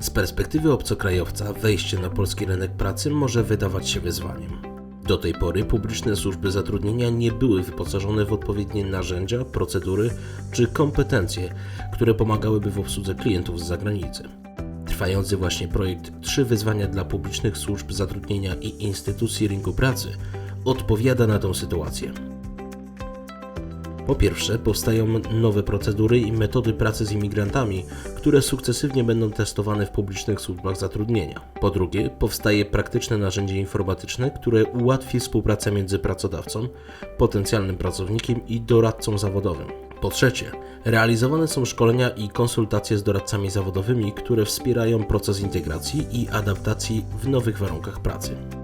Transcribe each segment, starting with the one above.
Z perspektywy obcokrajowca wejście na polski rynek pracy może wydawać się wyzwaniem. Do tej pory publiczne służby zatrudnienia nie były wyposażone w odpowiednie narzędzia, procedury czy kompetencje, które pomagałyby w obsłudze klientów z zagranicy. Trwający właśnie projekt Trzy wyzwania dla publicznych służb zatrudnienia i instytucji rynku pracy odpowiada na tę sytuację. Po pierwsze, powstają nowe procedury i metody pracy z imigrantami, które sukcesywnie będą testowane w publicznych służbach zatrudnienia. Po drugie, powstaje praktyczne narzędzie informatyczne, które ułatwi współpracę między pracodawcą, potencjalnym pracownikiem i doradcą zawodowym. Po trzecie, realizowane są szkolenia i konsultacje z doradcami zawodowymi, które wspierają proces integracji i adaptacji w nowych warunkach pracy.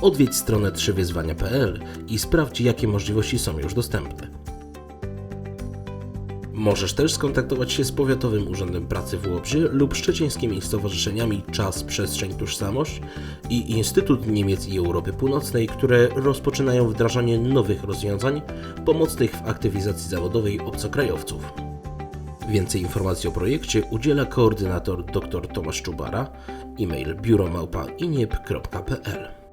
Odwiedź stronę 3wyzwania.pl i sprawdź, jakie możliwości są już dostępne. Możesz też skontaktować się z Powiatowym Urzędem Pracy w Łobzie lub szczecińskimi stowarzyszeniami Czas, Przestrzeń, Tożsamość i Instytut Niemiec i Europy Północnej, które rozpoczynają wdrażanie nowych rozwiązań pomocnych w aktywizacji zawodowej obcokrajowców. Więcej informacji o projekcie udziela koordynator dr Tomasz Czubara, e-mail biuromałpa.iniep.pl